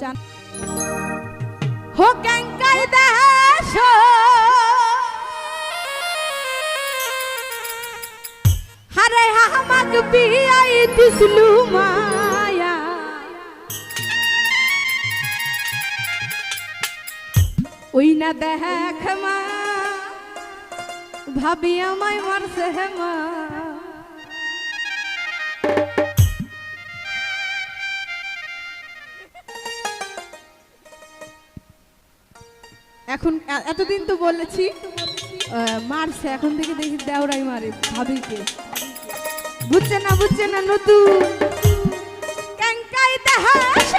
চান। হো ক্যাঙ্কাই দেশ হারে হামাক বিয়াই দিসলু মায়া। ওই না দেখ মা, ভাবি আমায় মারছে মা। এখন এতদিন তো বলেছি মারছে, এখন থেকে দেখি দেওরাই মারে ভাবিকে বুঝছে না বুঝছে না, নতুন। কেঙ্কাই দেহাস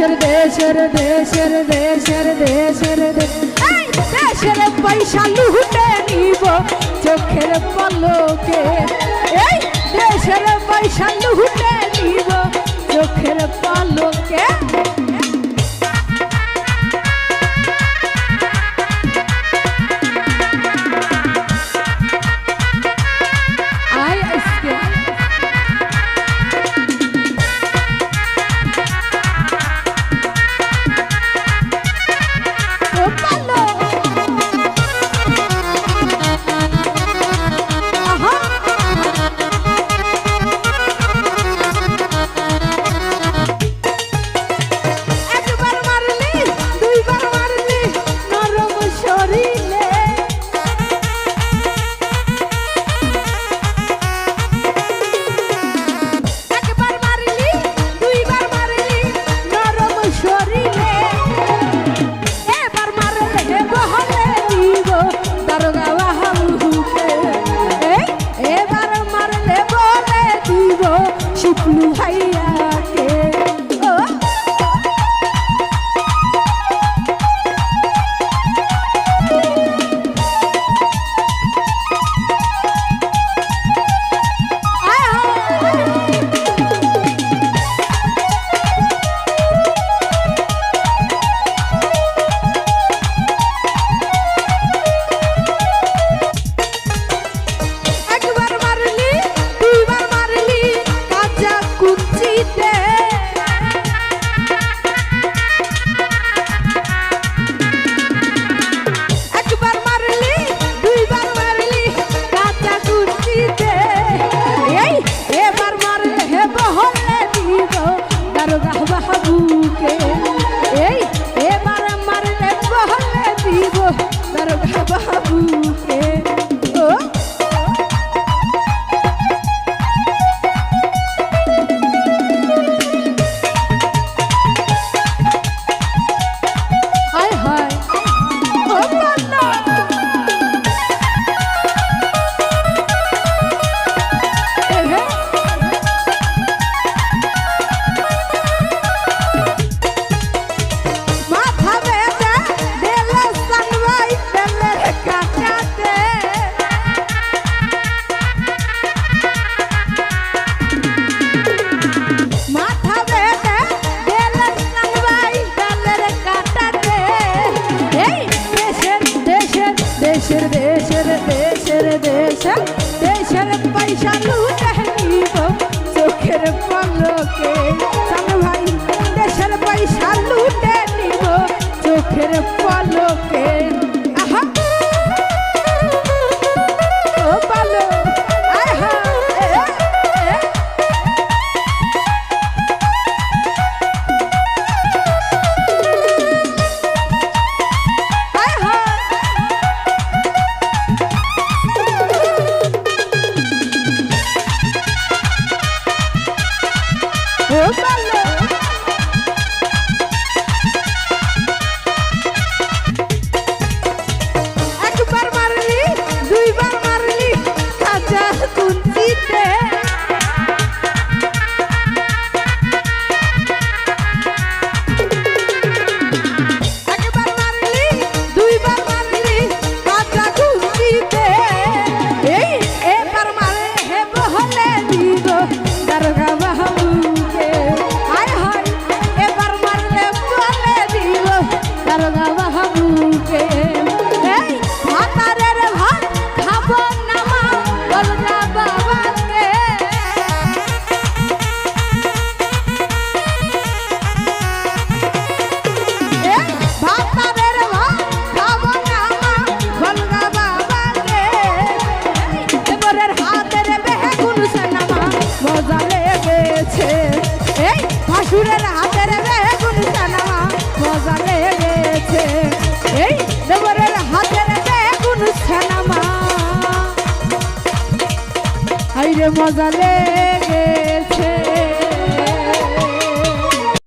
দেশের দেশের দেশের দেশের দেশের দেশের পয়সা লুটে নিব, চোখের পলকে। এই দেশের পয়সা লুটে নিব, চোখের পলকে। দারোগা বাবু Huh? মজা লেগে